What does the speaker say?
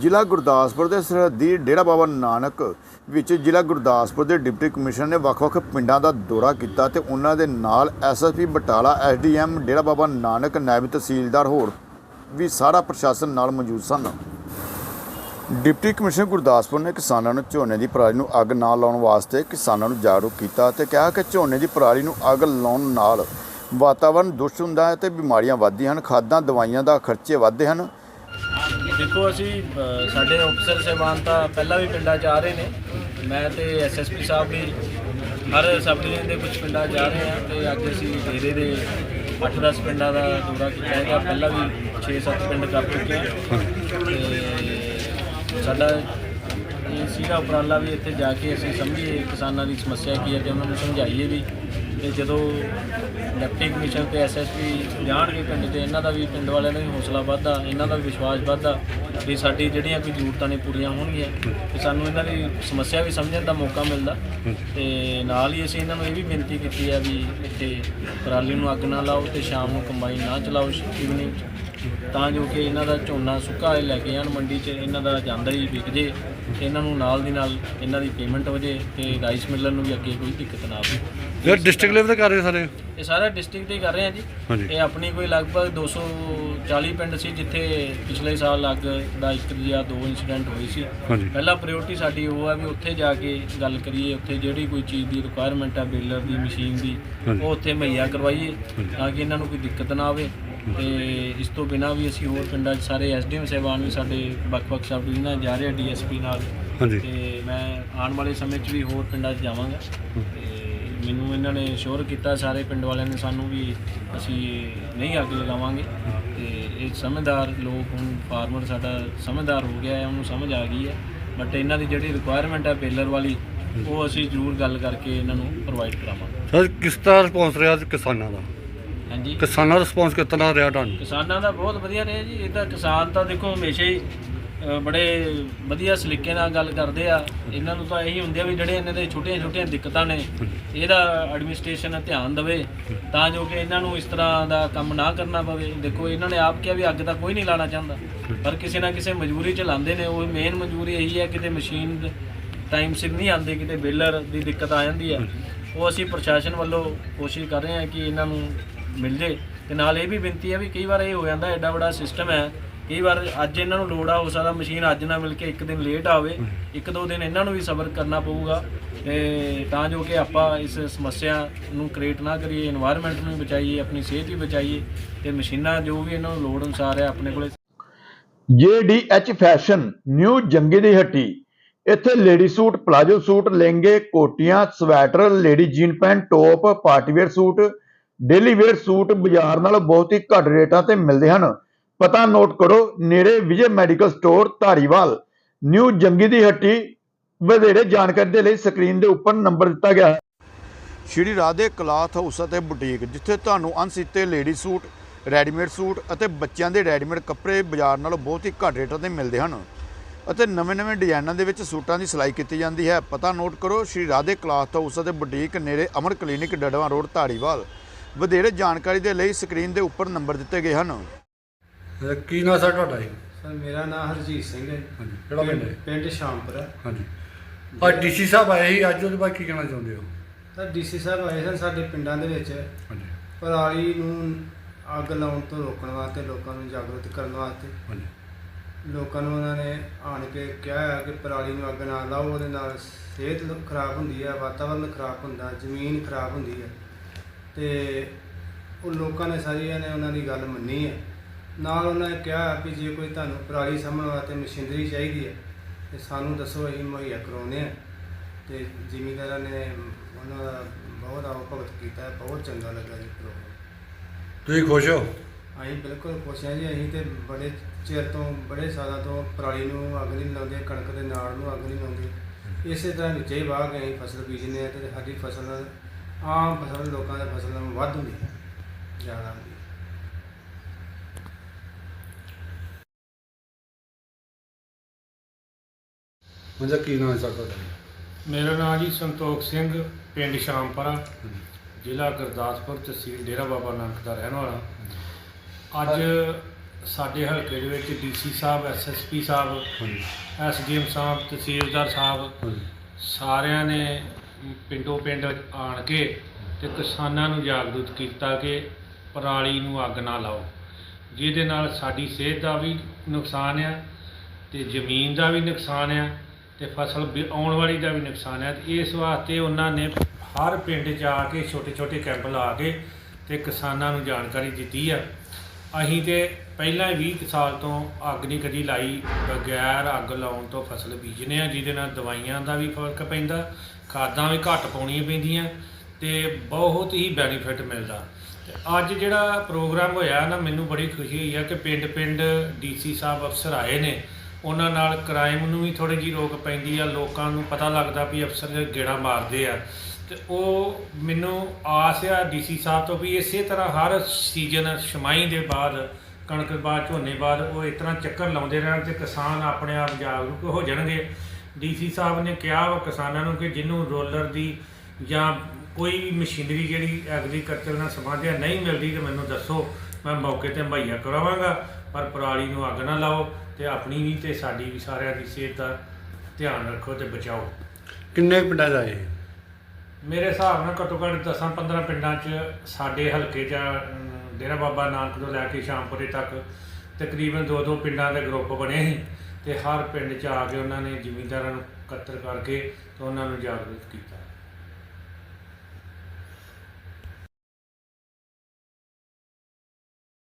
ਜ਼ਿਲ੍ਹਾ ਗੁਰਦਾਸਪੁਰ ਦੇ ਸਰਹੱਦੀ ਡੇਰਾ ਬਾਬਾ ਨਾਨਕ ਵਿੱਚ ਜ਼ਿਲ੍ਹਾ ਗੁਰਦਾਸਪੁਰ ਦੇ ਡਿਪਟੀ ਕਮਿਸ਼ਨਰ ਨੇ ਵੱਖ-ਵੱਖ ਪਿੰਡਾਂ ਦਾ ਦੌਰਾ ਕੀਤਾ ਤੇ ਉਹਨਾਂ ਦੇ ਨਾਲ ਐਸਐਸਪੀ ਬਟਾਲਾ ਐਸਡੀਐਮ ਡੇਰਾ ਬਾਬਾ ਨਾਨਕ, ਨਾਇਬ ਤਹਿਸੀਲਦਾਰ ਹੋਰ ਵੀ ਸਾਰਾ ਪ੍ਰਸ਼ਾਸਨ ਨਾਲ ਮੌਜੂਦ ਸਨ। ਡਿਪਟੀ ਕਮਿਸ਼ਨਰ ਗੁਰਦਾਸਪੁਰ ਨੇ ਕਿਸਾਨਾਂ ਨੂੰ ਝੋਨੇ ਦੀ ਪਰਾਲੀ ਨੂੰ ਅੱਗ ਨਾ ਲਾਉਣ ਵਾਸਤੇ ਕਿਸਾਨਾਂ ਨੂੰ ਜਾਗਰੂਕ ਕੀਤਾ ਤੇ ਕਿਹਾ ਕਿ ਝੋਨੇ ਦੀ ਪਰਾਲੀ ਨੂੰ ਅੱਗ ਲਾਉਣ ਨਾਲ ਵਾਤਾਵਰਣ ਦੁਸ਼ਟ ਹੁੰਦਾ ਹੈ ਤੇ ਬਿਮਾਰੀਆਂ ਵੱਧਦੀਆਂ ਹਨ, ਖਾਦਾਂ, ਦਵਾਈਆਂ ਦਾ ਖਰਚੇ ਵੱਧਦੇ ਹਨ। ਦੇਖੋ ਅਸੀਂ ਅ, ਸਾਡੇ ਅਫਸਰ ਸਹਿਬਾਨ ਤਾਂ ਪਹਿਲਾਂ ਵੀ ਪਿੰਡਾਂ 'ਚ ਆ ਰਹੇ ਨੇ। ਮੈਂ ਤੇ ਐਸਐਸਪੀ ਸਾਹਿਬ ਵੀ ਹਰ ਸਬ ਡਿਵੀਜ਼ਨ ਦੇ ਕੁਝ ਪਿੰਡਾਂ 'ਚ ਆ ਰਹੇ ਹਾਂ ਤੇ ਅੱਜ ਅਸੀਂ ਡੇਰੇ ਦੇ 8-10 ਪਿੰਡਾਂ ਦਾ ਦੌਰਾ ਕੀਤਾ ਹੈਗਾ ਪਹਿਲਾਂ ਵੀ 6-7 ਪਿੰਡ ਕਰ ਚੁੱਕੇ ਹਾਂ। ਤੇ ਸਾਡਾ ਇਹ ਸੀਗਾ ਉਪਰਾਲਾ ਵੀ ਇੱਥੇ ਜਾ ਕੇ ਅਸੀਂ ਸਮਝੀਏ ਕਿਸਾਨਾਂ ਦੀ ਸਮੱਸਿਆ ਕੀ ਹੈ ਤੇ ਉਹਨਾਂ ਨੂੰ ਸਮਝਾਈਏ ਵੀ। ਤੇ ਜਦੋਂ ਡਿਪਟੀ ਕਮਿਸ਼ਨ ਤੇ ਐਸਐਸਪੀ ਜਾਣਗੇ ਪਿੰਡ 'ਤੇ, ਇਹਨਾਂ ਦਾ ਵੀ ਪਿੰਡ ਵਾਲਿਆਂ ਦਾ ਵੀ ਹੌਸਲਾ ਵੱਧਦਾ, ਇਹਨਾਂ ਦਾ ਵੀ ਵਿਸ਼ਵਾਸ ਵੱਧਦਾ ਵੀ ਸਾਡੀ ਜਿਹੜੀਆਂ ਕੋਈ ਜ਼ਰੂਰਤਾਂ ਨੇ ਪੂਰੀਆਂ ਹੋਣਗੀਆਂ। ਤੇ ਸਾਨੂੰ ਇਹਨਾਂ ਦੀ ਸਮੱਸਿਆ ਵੀ ਸਮਝਣ ਦਾ ਮੌਕਾ ਮਿਲਦਾ। ਤੇ ਨਾਲ ਹੀ ਅਸੀਂ ਇਹਨਾਂ ਨੂੰ ਇਹ ਵੀ ਬੇਨਤੀ ਕੀਤੀ ਹੈ ਵੀ ਇੱਥੇ ਪਰਾਲੀ ਨੂੰ ਅੱਗ ਨਾ ਲਾਓ ਤੇ ਸ਼ਾਮ ਨੂੰ ਕੰਬਾਈਨ ਨਾ ਚਲਾਓ ਇਵਨਿੰਗ 'ਚ ਤਾਂ ਜੋ ਕਿ ਇਹਨਾਂ ਦਾ ਝੋਨਾ ਸੁੱਕਾ ਲੈ ਕੇ ਜਾਣ ਮੰਡੀ 'ਚ, ਇਹਨਾਂ ਦਾ ਜਾਂਦਾ ਹੀ ਵਿਕ ਜੇ, ਤੇ ਇਹਨਾਂ ਨੂੰ ਨਾਲ ਦੀ ਨਾਲ ਇਹਨਾਂ ਦੀ ਪੇਮੈਂਟ ਹੋ ਜੇ ਤੇ ਰਾਈਸ ਮਿਲਰ ਨੂੰ ਵੀ ਅੱਗੇ ਕੋਈ ਦਿੱਕਤ ਨਾ ਆਵੇ। ਯਾਰ ਡਿਸਟ੍ਰਿਕਟ ਲੈਵਲ ਤੇ ਕਰ ਰਹੇ ਸਾਰੇ? ਇਹ ਸਾਰਾ ਡਿਸਟ੍ਰਿਕਟ ਹੀ ਕਰ ਰਹੇ ਆ ਜੀ। ਹਾਂਜੀ। ਇਹ ਆਪਣੀ ਕੋਈ ਲਗਭਗ 240 ਪਿੰਡ ਸੀ ਜਿੱਥੇ ਪਿਛਲੇ ਸਾਲ ਅੱਗ ਦਾ ਇੱਕ ਜਾਂ ਦੋ ਇਨਸੀਡੈਂਟ ਹੋਏ ਸੀ। ਹਾਂਜੀ। ਪਹਿਲਾ ਪ੍ਰਾਇੋਰਟੀ ਸਾਡੀ ਉਹ ਹੈ ਵੀ ਉੱਥੇ ਜਾ ਕੇ ਗੱਲ ਕਰੀਏ ਉੱਥੇ ਜਿਹੜੀ ਕੋਈ ਚੀਜ਼ ਦੀ ਰਿਕੁਆਇਰਮੈਂਟ ਹੈ ਬੇਲਰ ਦੀ ਮਸ਼ੀਨ ਦੀ ਹਾਂਜੀ। ਉਹ ਉੱਥੇ ਮੁਹੱਈਆ ਕਰਵਾਈਏ ਤਾਂ ਕਿ ਇਹਨਾਂ ਨੂੰ ਕੋਈ ਦਿੱਕਤ ਨਾ ਆਵੇ। ਤੇ ਇਸ ਤੋਂ ਬਿਨਾਂ ਵੀ ਅਸੀਂ ਹੋਰ ਪਿੰਡਾਂ 'ਚ ਸਾਰੇ ਐਸਡੀਐਮ ਸਹਿਬਾਨ ਵੀ ਸਾਡੇ ਵੱਖ-ਵੱਖ ਸਬ ਡਿਵੀਜ਼ਨਾਂ 'ਚ ਜਾ ਰਹੇ ਡੀਐਸਪੀ ਨਾਲ। ਹਾਂਜੀ। ਤੇ ਮੈਂ ਆਉਣ ਵਾਲੇ ਸਮੇਂ 'ਚ ਵੀ ਹੋਰ ਪਿੰਡਾਂ 'ਚ ਜਾਵਾਂਗਾ। ਤੇ ਮੈਨੂੰ ਇਹਨਾਂ ਨੇ ਸ਼ੋਰ ਕੀਤਾ ਸਾਰੇ ਪਿੰਡ ਵਾਲਿਆਂ ਨੇ ਸਾਨੂੰ ਵੀ ਅਸੀਂ ਨਹੀਂ ਅੱਗ ਲਗਾਵਾਂਗੇ। ਤੇ ਇਹ ਸਮਝਦਾਰ ਲੋਕ ਹੁਣ ਫਾਰਮਰ ਸਾਡਾ ਸਮਝਦਾਰ ਹੋ ਗਿਆ ਹੈ ਉਹਨੂੰ ਸਮਝ ਆ ਗਈ ਹੈ। ਬਟ ਇਹਨਾਂ ਦੀ ਜਿਹੜੀ ਰਿਕੁਆਇਰਮੈਂਟ ਹੈ ਬੇਲਰ ਵਾਲੀ ਉਹ ਅਸੀਂ ਜ਼ਰੂਰ ਗੱਲ ਕਰਕੇ ਇਹਨਾਂ ਨੂੰ ਪ੍ਰੋਵਾਈਡ ਕਰਾਵਾਂਗੇ। ਸਰ ਕਿਸ ਤਰ੍ਹਾਂ ਰਿਸਪੌਂਸ ਰਿਹਾ ਅੱਜ ਕਿਸਾਨਾਂ ਦਾ? ਹਾਂਜੀ। ਕਿਸਾਨਾਂ ਦਾ ਰਿਸਪੌਂਸ ਤਰ੍ਹਾਂ ਰਿਹਾ ਤੁਹਾਨੂੰ? ਕਿਸਾਨਾਂ ਦਾ ਬਹੁਤ ਵਧੀਆ ਰਿਹਾ ਜੀ ਇਹ ਤਾਂ ਕਿਸਾਨ ਤਾਂ ਦੇਖੋ ਹਮੇਸ਼ਾ ਹੀ ਬੜੇ ਵਧੀਆ ਸਲੀਕੇ ਨਾਲ ਗੱਲ ਕਰਦੇ ਆ। ਇਹਨਾਂ ਨੂੰ ਤਾਂ ਇਹੀ ਹੁੰਦੇ ਆ ਵੀ ਜਿਹੜੇ ਇਹਨਾਂ ਦੇ ਛੋਟੀਆਂ ਛੋਟੀਆਂ ਦਿੱਕਤਾਂ ਨੇ, ਇਹਦਾ ਐਡਮਿਨਿਸਟ੍ਰੇਸ਼ਨ ਧਿਆਨ ਦੇਵੇ, ਤਾਂ ਜੋ ਕਿ ਇਹਨਾਂ ਨੂੰ ਇਸ ਤਰ੍ਹਾਂ ਦਾ ਕੰਮ ਨਾ ਕਰਨਾ ਪਵੇ। ਦੇਖੋ, ਇਹਨਾਂ ਨੇ ਆਪ ਕਿਹਾ ਵੀ ਅੱਗ ਤਾਂ ਕੋਈ ਨਹੀਂ ਲਾਣਾ ਚਾਹੁੰਦਾ, ਪਰ ਕਿਸੇ ਨਾ ਕਿਸੇ ਮਜਬੂਰੀ ਚ ਲਾਉਂਦੇ ਨੇ। ਉਹ ਮੇਨ ਮਜਬੂਰੀ ਇਹੀ ਹੈ, ਕਿਤੇ ਮਸ਼ੀਨ ਟਾਈਮ ਸਿਰ ਨਹੀਂ ਆਉਂਦੇ, ਕਿਤੇ ਬੇਲਰ ਦੀ ਦਿੱਕਤ ਆ ਜਾਂਦੀ ਹੈ। ਉਹ ਅਸੀਂ ਪ੍ਰਸ਼ਾਸਨ ਵੱਲੋਂ ਕੋਸ਼ਿਸ਼ ਕਰ ਰਹੇ ਹਾਂ ਕਿ ਇਹਨਾਂ ਨੂੰ ਮਿਲ ਜੇ। ਤੇ ਨਾਲ ਇਹ ਵੀ ਬੇਨਤੀ ਹੈ ਵੀ ਕਈ ਵਾਰ ਇਹ ਹੋ ਜਾਂਦਾ, ਐਡਾ ਵੱਡਾ ਸਿਸਟਮ ਹੈ ਕਈ ਵਾਰ ਅੱਜ ਇਹਨਾਂ ਨੂੰ ਲੋੜ ਆ, ਹੋ ਸਕਦਾ ਮਸ਼ੀਨ ਅੱਜ ਨਾ ਮਿਲ ਕੇ ਇੱਕ ਦਿਨ ਲੇਟ ਆਵੇ, ਇੱਕ ਦੋ ਦਿਨ ਇਹਨਾਂ ਨੂੰ ਵੀ ਸਬਰ ਕਰਨਾ ਪਊਗਾ। ਤੇ ਤਾਂ ਜੋ ਕਿ ਆਪਾਂ ਇਸ ਸਮੱਸਿਆ ਨੂੰ ਕ੍ਰੀਏਟ ਨਾ ਕਰੀਏ এনवायरमेंट ਨੂੰ ਬਚਾਈਏ, ਆਪਣੀ ਸਿਹਤ ਵੀ ਬਚਾਈਏ, ਤੇ ਮਸ਼ੀਨਾਂ ਜੋ ਵੀ ਇਹਨਾਂ ਨੂੰ ਲੋੜ ਅਨੁਸਾਰ ਹੈ, ਆਪਣੇ ਕੋਲੇ JDH ਫੈਸ਼ਨ, ਨਿਊ ਜੰਗੀ ਦੀ ਹੱਟੀ। ਇੱਥੇ ਲੇਡੀ ਸੂਟ, ਪਲਾਜੋ ਸੂਟ, ਲਹਿੰਗੇ, ਕੋਟੀਆਂ, sweater, lady jean pant, top, party wear suit, daily wear suit ਬਾਜ਼ਾਰ ਨਾਲ ਬਹੁਤ ਹੀ ਘੱਟ ਰੇਟਾਂ ਤੇ ਮਿਲਦੇ ਹਨ। ਪਤਾ ਨੋਟ ਕਰੋ, ਨੇੜੇ Vijay medical store Dhariwal. New Jangi ਦੀ ਹੱਟੀ, ਵਧੇਰੇ ਜਾਣਕਾਰੀ ਦੇ ਲਈ ਸਕਰੀਨ ਦੇ ਉੱਪਰ ਨੰਬਰ ਦਿੱਤਾ ਗਿਆ ਹੈ। ਸ਼੍ਰੀ ਰਾਧੇ ਕਲਾਥ ਹਾਊਸ ਅਤੇ ਬੁਟੀਕ, ਜਿੱਥੇ ਤੁਹਾਨੂੰ ਅਣਸੀਤੇ ਲੇਡੀ ਸੂਟ, ਰੈਡੀਮੇਡ ਸੂਟ ਅਤੇ ਬੱਚਿਆਂ ਦੇ ਰੈਡੀਮੇਡ ਕੱਪੜੇ ਬਾਜ਼ਾਰ ਨਾਲੋਂ ਬਹੁਤ ਹੀ ਘੱਟ ਰੇਟਾਂ ਤੇ ਮਿਲਦੇ ਹਨ ਅਤੇ ਨਵੇਂ-ਨਵੇਂ ਡਿਜ਼ਾਈਨਾਂ ਦੇ ਵਿੱਚ ਸੂਟਾਂ ਦੀ ਸਿਲਾਈ ਕੀਤੀ ਜਾਂਦੀ ਹੈ। ਪਤਾ ਨੋਟ ਕਰੋ, ਸ਼੍ਰੀ ਰਾਧੇ ਕਲਾਥ ਹਾਊਸ ਅਤੇ ਬੁਟੀਕ ਨੇੜੇ ਅਮਰ ਕਲੀਨਿਕ ਡੜਵਾ ਰੋਡ, ਧਾਰੀਵਾਲ। ਵਧੇਰੇ ਜਾਣਕਾਰੀ ਦੇ ਲਈ ਸਕਰੀਨ ਦੇ ਉੱਪਰ ਨੰਬਰ ਦਿੱਤੇ ਗਏ ਹਨ। ਅਹ ਕੀ ਨਾਂ ਸਰ ਤੁਹਾਡਾ ਜੀ? ਸਰ ਮੇਰਾ ਨਾਮ ਹਰਜੀਤ ਸਿੰਘ ਹੈ। ਹਾਂਜੀ ਕਿਹੜਾ ਪਿੰਡ ਹੈ? ਪਿੰਡ ਸ਼ਾਮਪੁਰ ਹੈ। ਹਾਂਜੀ। ਆ ਡੀਸੀ ਸਾਹਿਬ ਆਏ ਸੀ ਅੱਜ ਉਹਦੇ ਬਾਰੇ ਕੀ ਕਹਿਣਾ ਚਾਹੁੰਦੇ ਹੋ? ਸਰ ਡੀਸੀ ਸਾਹਿਬ ਆਏ ਸਨ ਸਾਡੇ ਪਿੰਡਾਂ ਦੇ ਵਿੱਚ। ਹਾਂਜੀ। ਪਰਾਲੀ ਨੂੰ ਅੱਗ ਲਾਉਣ ਤੋਂ ਰੋਕਣ ਵਾਸਤੇ ਲੋਕਾਂ ਨੂੰ ਜਾਗਰੂਕ ਕਰਨ ਵਾਸਤੇ। ਹਾਂਜੀ। ਲੋਕਾਂ ਨੂੰ ਉਹਨਾਂ ਨੇ ਆਣ ਕੇ ਕਿਹਾ ਹੈ ਕਿ ਪਰਾਲੀ ਨੂੰ ਅੱਗ ਨਾ ਲਾਓ ਉਹਦੇ ਨਾਲ ਸਿਹਤ ਲ- ਖਰਾਬ ਹੁੰਦੀ ਹੈ ਵਾਤਾਵਰਨ ਖਰਾਬ ਹੁੰਦਾ ਜ਼ਮੀਨ ਖਰਾਬ ਹੁੰਦੀ ਹੈ। ਤੇ ਉਹ ਲੋਕਾਂ ਨੇ ਸਾਰਿਆਂ ਨੇ ਉਹਨਾਂ ਦੀ ਗੱਲ ਮੰਨੀ ਹੈ। ਨਾਲ ਉਹਨਾਂ ਨੇ ਕਿਹਾ ਵੀ ਜੇ ਕੋਈ ਤੁਹਾਨੂੰ ਪਰਾਲੀ ਸਾਂਭਣ ਵਾਸਤੇ ਮਸ਼ੀਨਰੀ ਚਾਹੀਦੀ ਹੈ ਤੇ ਸਾਨੂੰ ਦੱਸੋ ਅਸੀਂ ਮੁਹੱਈਆ ਕਰਾਉਂਦੇ ਹਾਂ। ਤੇ ਜ਼ਿਮੀਂਦਾਰਾਂ ਨੇ ਉਹਨਾਂ ਦਾ ਬਹੁਤ ਆਓ ਭਗਤ ਕੀਤਾ ਬਹੁਤ ਚੰਗਾ ਲੱਗਾ ਜੀ ਪ੍ਰੋਗਰਾਮ। ਤੁਸੀਂ ਖੁਸ਼ ਹੋ? ਅਸੀਂ ਬਿਲਕੁਲ ਖੁਸ਼ ਹਾਂ ਜੀ ਅਸੀਂ ਤੇ ਬੜੇ ਚਿਰ ਤੋਂ ਬੜੇ ਸਾਲਾਂ ਤੋਂ ਪਰਾਲੀ ਨੂੰ ਅੱਗ ਨਹੀਂ ਲਾਉਂਦੇ ਕਣਕ ਦੇ ਨਾੜ ਨੂੰ ਅੱਗ ਨਹੀਂ ਲਾਉਂਦੇ। ਇਸੇ ਤਰ੍ਹਾਂ ਵਿੱਚੇ ਹੀ ਵਾਹ ਕੇ ਅਸੀਂ ਫਸਲ ਬੀਜਦੇ ਹਾਂ ਤੇ ਸਾਡੀ ਫਸਲ ਆਮ ਫਸਲ ਲੋਕਾਂ ਦੇ ਫਸਲ ਨਾਲੋਂ ਵੱਧ ਹੁੰਦੀ ਹੈ ਜ਼ਿਆਦਾ ਹੁੰਦੀ ਹੈ। ਮਤਲਬ ਕੀ ਨਾਂ ਹੈ ਸਰ ਤੁਹਾਡਾ? ਮੇਰਾ ਨਾਮ ਜੀ ਸੰਤੋਖ ਸਿੰਘ ਪਿੰਡ ਸ਼ਾਮਪੁਰਾ ਜ਼ਿਲ੍ਹਾ ਗੁਰਦਾਸਪੁਰ ਤਹਿਸੀਲ ਡੇਰਾ ਬਾਬਾ ਨਾਨਕ ਦਾ ਰਹਿਣ ਵਾਲਾ। ਅੱਜ ਸਾਡੇ ਹਲਕੇ ਦੇ ਵਿੱਚ ਡੀਸੀ ਸਾਹਿਬ ਐਸਐਸਪੀ ਸਾਹਿਬ ਹਾਂਜੀ। ਐਸਡੀਐਮ ਸਾਹਿਬ ਤਹਿਸੀਲਦਾਰ ਸਾਹਿਬ ਹਾਂਜੀ। ਸਾਰਿਆਂ ਨੇ ਪਿੰਡੋਂ ਪਿੰਡ ਆਣ ਕੇ ਤੇ ਕਿਸਾਨਾਂ ਨੂੰ ਜਾਗਰੂਕ ਕੀਤਾ ਕਿ ਪਰਾਲੀ ਨੂੰ ਅੱਗ ਨਾ ਲਾਓ। ਜਿਹਦੇ ਨਾਲ ਸਾਡੀ ਸਿਹਤ ਦਾ ਵੀ ਨੁਕਸਾਨ ਆ ਤੇ ਜ਼ਮੀਨ ਦਾ ਵੀ ਨੁਕਸਾਨ ਆ ਤੇ ਫਸਲ ਵੀ ਆਉਣ ਵਾਲੀ ਦਾ ਵੀ ਨੁਕਸਾਨ ਹੈ। ਇਸ ਵਾਸਤੇ ਉਹਨਾਂ ਨੇ ਹਰ ਪਿੰਡ 'ਚ ਆ ਕੇ ਛੋਟੇ ਛੋਟੇ ਕੈਂਪ ਲਾ ਕੇ ਤੇ ਕਿਸਾਨਾਂ ਨੂੰ ਜਾਣਕਾਰੀ ਦਿੱਤੀ ਆ। ਅਸੀਂ ਤੇ ਪਹਿਲਾਂ 20 ਕੁ ਸਾਲ ਤੋਂ ਅੱਗ ਨਹੀਂ ਕਦੀ ਲਾਈ, ਬਗੈਰ ਅੱਗ ਲਾਉਣ ਤੋਂ ਫਸਲ ਬੀਜਨੇ ਆ, ਜਿਹਦੇ ਨਾਲ ਦਵਾਈਆਂ ਦਾ ਵੀ ਫ਼ਰਕ ਪੈਂਦਾ, ਖਾਦਾਂ ਵੀ ਘੱਟ ਪਾਉਣੀਆਂ ਪੈਂਦੀਆਂ ਤੇ ਬਹੁਤ ਹੀ ਬੈਨੀਫਿਟ ਮਿਲਦਾ। ਤੇ ਅੱਜ ਜਿਹੜਾ ਪ੍ਰੋਗਰਾਮ ਹੋਇਆ ਨਾ, ਮੈਨੂੰ ਬੜੀ ਖੁਸ਼ੀ ਹੋਈ ਆ ਕਿ ਪਿੰਡ-ਪਿੰਡ ਡੀਸੀ ਸਾਹਿਬ ਅਫਸਰ ਆਏ ਨੇ। ਉਹਨਾਂ ਨਾਲ ਕ੍ਰਾਈਮ ਨੂੰ ਵੀ ਥੋੜੀ ਜਿਹੀ ਰੋਕ ਪੈਂਦੀ ਆ, ਲੋਕਾਂ ਨੂੰ ਪਤਾ ਲੱਗਦਾ ਵੀ ਅਫਸਰ ਗੇੜਾ ਮਾਰਦੇ ਆ। ਤੇ ਉਹ ਮੈਨੂੰ ਆਸ ਆ ਡੀਸੀ ਸਾਹਿਬ ਤੋਂ ਵੀ ਇਸੇ ਤਰ੍ਹਾਂ ਹਰ ਸੀਜ਼ਨ ਛਮਾਈ ਦੇ ਬਾਅਦ, ਕਣਕ ਬਾਅਦ, ਝੋਨੇ ਬਾਅਦ ਉਹ ਇਸ ਤਰ੍ਹਾਂ ਚੱਕਰ ਲਾਉਂਦੇ ਰਹਿਣ ਤੇ ਕਿਸਾਨ ਆਪਣੇ ਆਪ ਜਾਗਰੂਕ ਹੋ ਜਾਣਗੇ। ਡੀਸੀ ਸਾਹਿਬ ਨੇ ਕਿਹਾ ਵਾ ਕਿਸਾਨਾਂ ਨੂੰ ਕਿ ਜਿਹਨੂੰ ਰੋਲਰ ਦੀ ਜਾਂ ਕੋਈ ਵੀ ਮਸ਼ੀਨਰੀ ਜਿਹੜੀ ਐਗਰੀਕਲਚਰ ਨਾਲ ਸੰਬੰਧਿਤ ਨਹੀਂ ਮਿਲਦੀ ਤੇ ਮੈਨੂੰ ਦੱਸੋ, ਮੈਂ ਮੌਕੇ ਤੇ ਮੁਹੱਈਆ ਕਰਾਵਾਂਗਾ, ਪਰ ਪਰਾਲੀ ਨੂੰ ਅੱਗ ਨਾ ਲਾਓ। ਤੇ ਆਪਣੀ ਵੀ ਤੇ ਸਾਡੀ ਵੀ ਸਾਰਿਆਂ ਦੀ ਸਿਹਤ ਦਾ ਧਿਆਨ ਰੱਖੋ ਤੇ ਬਚਾਓ। ਕਿੰਨੇ ਪਿੰਡਾਂ 'ਚ ਆਏ ਮੇਰੇ ਹਿਸਾਬ ਨਾਲ ਘੱਟੋ ਘੱਟ 10-15 ਪਿੰਡਾਂ 'ਚ ਸਾਡੇ ਹਲਕੇ 'ਚ ਅਮ, ਡੇਰਾ ਬਾਬਾ ਨਾਨਕ ਤੋਂ ਲੈ ਕੇ ਸ਼ਾਮਪੁਰੇ ਤੱਕ ਤਕਰੀਬਨ ਦੋ ਦੋ ਪਿੰਡਾਂ ਦੇ ਗਰੁੱਪ ਬਣੇ ਸੀ ਤੇ ਹਰ ਪਿੰਡ 'ਚ ਆ ਕੇ ਉਹਨਾਂ ਨੇ ਜ਼ਿਮੀਂਦਾਰਾਂ ਨੂੰ ਇਕੱਤਰ ਕਰਕੇ ਤੇ ਉਹਨਾਂ ਨੂੰ ਜਾਗਰੂਕ ਕੀਤਾ।